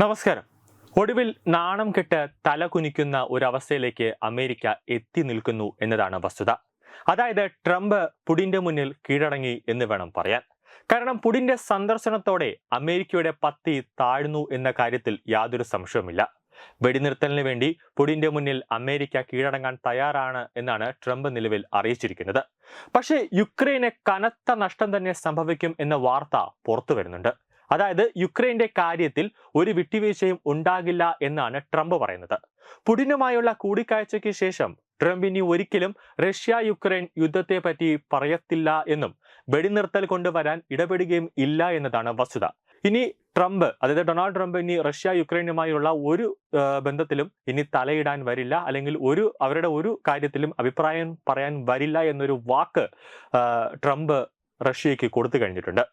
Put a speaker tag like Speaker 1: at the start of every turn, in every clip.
Speaker 1: നമസ്കാരം. ഒടുവിൽ നാണം കെട്ട് തല കുനിക്കുന്ന ഒരവസ്ഥയിലേക്ക് അമേരിക്ക എത്തി നിൽക്കുന്നു എന്നതാണ് വസ്തുത. അതായത് ട്രംപ് പുടിന്റെ മുന്നിൽ കീഴടങ്ങി എന്ന് വേണം പറയാൻ. കാരണം പുടിന്റെ സന്ദർശനത്തോടെ അമേരിക്കയുടെ പത്തി താഴ്ന്നു എന്ന കാര്യത്തിൽ യാതൊരു സംശയവുമില്ല. വെടിനിർത്തലിന് വേണ്ടി പുടിന്റെ മുന്നിൽ അമേരിക്ക കീഴടങ്ങാൻ തയ്യാറാണ് എന്നാണ് ട്രംപ് നിലവിൽ അറിയിച്ചിരിക്കുന്നത്. പക്ഷേ യുക്രൈന് കനത്ത നഷ്ടം തന്നെ സംഭവിക്കും എന്ന വാർത്ത പുറത്തു വരുന്നുണ്ട്. അതായത് യുക്രൈന്റെ കാര്യത്തിൽ ഒരു വിട്ടുവീഴ്ചയും ഉണ്ടാകില്ല എന്നാണ് ട്രംപ് പറയുന്നത്. പുടിനുമായുള്ള കൂടിക്കാഴ്ചയ്ക്ക് ശേഷം ട്രംപ് ഇനി ഒരിക്കലും റഷ്യ യുക്രൈൻ യുദ്ധത്തെ പറ്റി പറയത്തില്ല എന്നും വെടിനിർത്തൽ കൊണ്ടുവരാൻ ഇടപെടുകയും ഇല്ല എന്നതാണ് വസ്തുത. ഇനി ട്രംപ് അതായത് ഡൊണാൾഡ് ട്രംപ് ഇനി റഷ്യ യുക്രൈനുമായുള്ള ഒരു ബന്ധത്തിലും ഇനി തലയിടാൻ വരില്ല. അല്ലെങ്കിൽ ഒരു അവരുടെ ഒരു കാര്യത്തിലും അഭിപ്രായം പറയാൻ വരില്ല എന്നൊരു വാക്ക് ട്രംപ് റഷ്യയ്ക്ക് കൊടുത്തു കഴിഞ്ഞിട്ടുണ്ട്.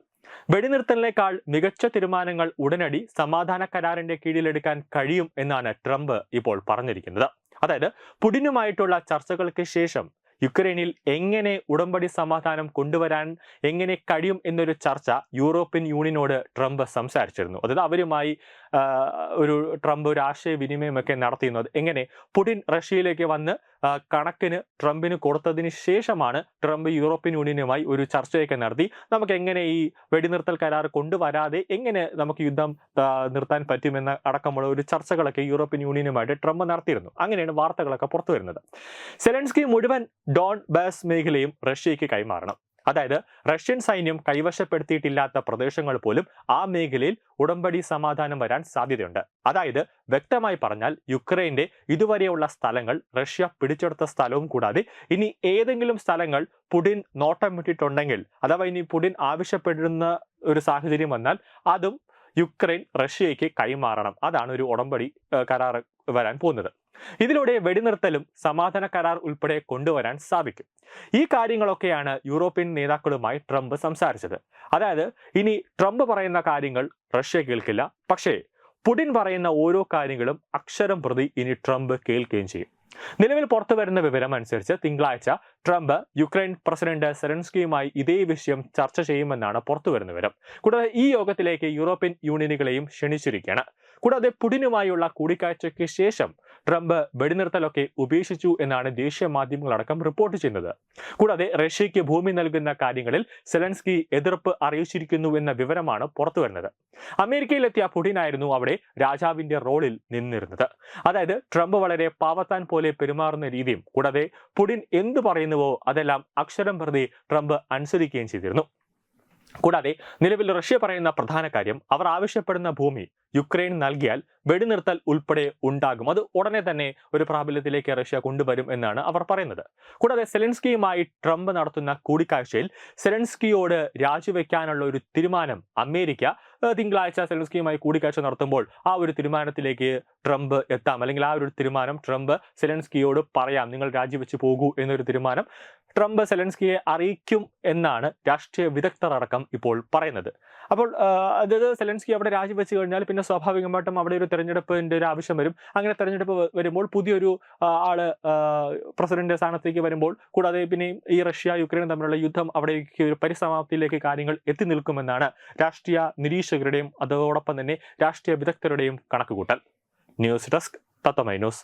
Speaker 1: വെടിനിർത്തലിനേക്കാൾ മികച്ച തീരുമാനങ്ങൾ ഉടനടി സമാധാന കരാറിന്റെ കീഴിലെടുക്കാൻ കഴിയും എന്നാണ് ട്രംപ് ഇപ്പോൾ പറഞ്ഞിരിക്കുന്നത്. അതായത് പുടിനുമായിട്ടുള്ള ചർച്ചകൾക്ക് ശേഷം യുക്രൈനിൽ എങ്ങനെ ഉടമ്പടി സമാധാനം കൊണ്ടുവരാൻ എങ്ങനെ കഴിയും എന്നൊരു ചർച്ച യൂറോപ്യൻ യൂണിയനോട് ട്രംപ് സംസാരിച്ചിരുന്നു. അതായത് അവരുമായി ഒരു ട്രംപ് ഒരു ആശയവിനിമയമൊക്കെ നടത്തിയിരുന്നത് എങ്ങനെ പുടിൻ റഷ്യയിലേക്ക് വന്ന് കണക്കിന് ട്രംപിന് കൊടുത്തതിന് ശേഷമാണ് ട്രംപ് യൂറോപ്യൻ യൂണിയനുമായി ഒരു ചർച്ചയൊക്കെ നടത്തി. നമുക്ക് എങ്ങനെ ഈ വെടിനിർത്തൽ കരാർ കൊണ്ടുവരാതെ എങ്ങനെ നമുക്ക് യുദ്ധം നിർത്താൻ പറ്റുമെന്ന അടക്കമുള്ള ഒരു ചർച്ചകളൊക്കെ യൂറോപ്യൻ യൂണിയനുമായിട്ട് ട്രംപ് നടത്തിയിരുന്നു. അങ്ങനെയാണ് വാർത്തകളൊക്കെ പുറത്തു വരുന്നത് സെലൻസ്കി മുഴുവൻ ഡോൺ ബാസ് മേഖലയും റഷ്യയ്ക്ക് കൈമാറണം. അതായത് റഷ്യൻ സൈന്യം കൈവശപ്പെടുത്തിയിട്ടില്ലാത്ത പ്രദേശങ്ങൾ പോലും ആ മേഖലയിൽ ഉടമ്പടി സമാധാനം വരാൻ സാധ്യതയുണ്ട്. അതായത് വ്യക്തമായി പറഞ്ഞാൽ യുക്രൈന്റെ ഇതുവരെയുള്ള സ്ഥലങ്ങൾ റഷ്യ പിടിച്ചെടുത്ത സ്ഥലവും കൂടാതെ ഇനി ഏതെങ്കിലും സ്ഥലങ്ങൾ പുടിൻ നോട്ടം വിട്ടിട്ടുണ്ടെങ്കിൽ അഥവാ ഇനി പുടിൻ ആവശ്യപ്പെടുന്ന ഒരു സാഹചര്യം വന്നാൽ അതും യുക്രൈൻ റഷ്യയ്ക്ക് കൈമാറണം. അതാണ് ഒരു ഉടമ്പടി കരാർ വരാൻ പോകുന്നത്. ഇതിലൂടെ വെടിനിർത്തലും സമാധാന കരാർ ഉൾപ്പെടെ കൊണ്ടുവരാൻ സാധിക്കും. ഈ കാര്യങ്ങളൊക്കെയാണ് യൂറോപ്യൻ നേതാക്കളുമായി ട്രംപ് സംസാരിച്ചത്. അതായത് ഇനി ട്രംപ് പറയുന്ന കാര്യങ്ങൾ റഷ്യ കേൾക്കില്ല. പക്ഷേ പുടിൻ പറയുന്ന ഓരോ കാര്യങ്ങളും അക്ഷരം പ്രതി ഇനി ട്രംപ് കേൾക്കുകയും ചെയ്യും. നിലവിൽ പുറത്തു വരുന്ന വിവരം അനുസരിച്ച് തിങ്കളാഴ്ച ട്രംപ് യുക്രൈൻ പ്രസിഡന്റ് സെറൻസ്കിയുമായി ഇതേ വിഷയം ചർച്ച ചെയ്യുമെന്നാണ് പുറത്തു വരുന്ന വിവരം. കൂടാതെ ഈ യോഗത്തിലേക്ക് യൂറോപ്യൻ യൂണിയനുകളെയും ക്ഷണിച്ചിരിക്കുകയാണ്. കൂടാതെ പുടിനുമായുള്ള കൂടിക്കാഴ്ചയ്ക്ക് ശേഷം ട്രംപ് വെടിനിർത്തലൊക്കെ ഉപേക്ഷിച്ചു എന്നാണ് ദേശീയ മാധ്യമങ്ങളടക്കം റിപ്പോർട്ട് ചെയ്യുന്നത്. കൂടാതെ റഷ്യയ്ക്ക് ഭൂമി നൽകുന്ന കാര്യങ്ങളിൽ സെലൻസ്കി എതിർപ്പ് അറിയിച്ചിരിക്കുന്നു എന്ന വിവരമാണ് പുറത്തു വരുന്നത്. അമേരിക്കയിലെത്തിയ പുടിനായിരുന്നു അവിടെ രാജാവിന്റെ റോളിൽ നിന്നിരുന്നത്. അതായത് ട്രംപ് വളരെ പാവത്താൻ പോലെ പെരുമാറുന്ന രീതിയും കൂടാതെ പുടിൻ എന്തു പറയുന്നുവോ അതെല്ലാം അക്ഷരം പ്രതി ട്രംപ് അനുസരിക്കുകയും ചെയ്തിരുന്നു. കൂടാതെ നിലവിൽ റഷ്യ പറയുന്ന പ്രധാന കാര്യം അവർ ആവശ്യപ്പെടുന്ന ഭൂമി യുക്രൈൻ നൽകിയാൽ വെടിനിർത്തൽ ഉൾപ്പെടെ ഉണ്ടാകും. അത് ഉടനെ തന്നെ ഒരു പ്രാബല്യത്തിലേക്ക് റഷ്യ കൊണ്ടുവരും എന്നാണ് അവർ പറയുന്നത്. കൂടാതെ സെലൻസ്കിയുമായി ട്രംപ് നടത്തുന്ന കൂടിക്കാഴ്ചയിൽ സെലൻസ്കിയോട് രാജിവെക്കാനുള്ള ഒരു തീരുമാനം അമേരിക്ക തിങ്കളാഴ്ച സെലൻസ്കിയുമായി കൂടിക്കാഴ്ച നടത്തുമ്പോൾ ആ ഒരു തീരുമാനത്തിലേക്ക് ട്രംപ് എത്താം. അല്ലെങ്കിൽ ആ ഒരു തീരുമാനം ട്രംപ് സെലൻസ്കിയോട് പറയാം. നിങ്ങൾ രാജിവെച്ച് പോകൂ എന്നൊരു തീരുമാനം ട്രംപ് സെലൻസ്കിയെ അറിയിക്കും എന്നാണ് രാഷ്ട്രീയ വിദഗ്ധർ അടക്കം ഇപ്പോൾ പറയുന്നത്. അപ്പോൾ അതായത് സെലൻസ്കി അവിടെ രാജിവെച്ച് കഴിഞ്ഞാൽ പിന്നെ സ്വാഭാവികമായിട്ടും അവിടെ ഒരു തെരഞ്ഞെടുപ്പിന്റെ ഒരു ആവശ്യം വരും. അങ്ങനെ തെരഞ്ഞെടുപ്പ് വരുമ്പോൾ പുതിയൊരു ആൾ പ്രസിഡന്റ് സ്ഥാനത്തേക്ക് വരുമ്പോൾ കൂടാതെ പിന്നെ ഈ റഷ്യ യുക്രൈൻ തമ്മിലുള്ള യുദ്ധം അവിടേക്ക് ഒരു പരിസമാപ്തിയിലേക്ക് കാര്യങ്ങൾ എത്തി നിൽക്കുമെന്നാണ് രാഷ്ട്രീയ നിരീക്ഷകരുടെയും അതോടൊപ്പം തന്നെ രാഷ്ട്രീയ വിദഗ്ധരുടെയും കണക്കുകൂട്ടൽ. News desk തത്തമൈനോസ്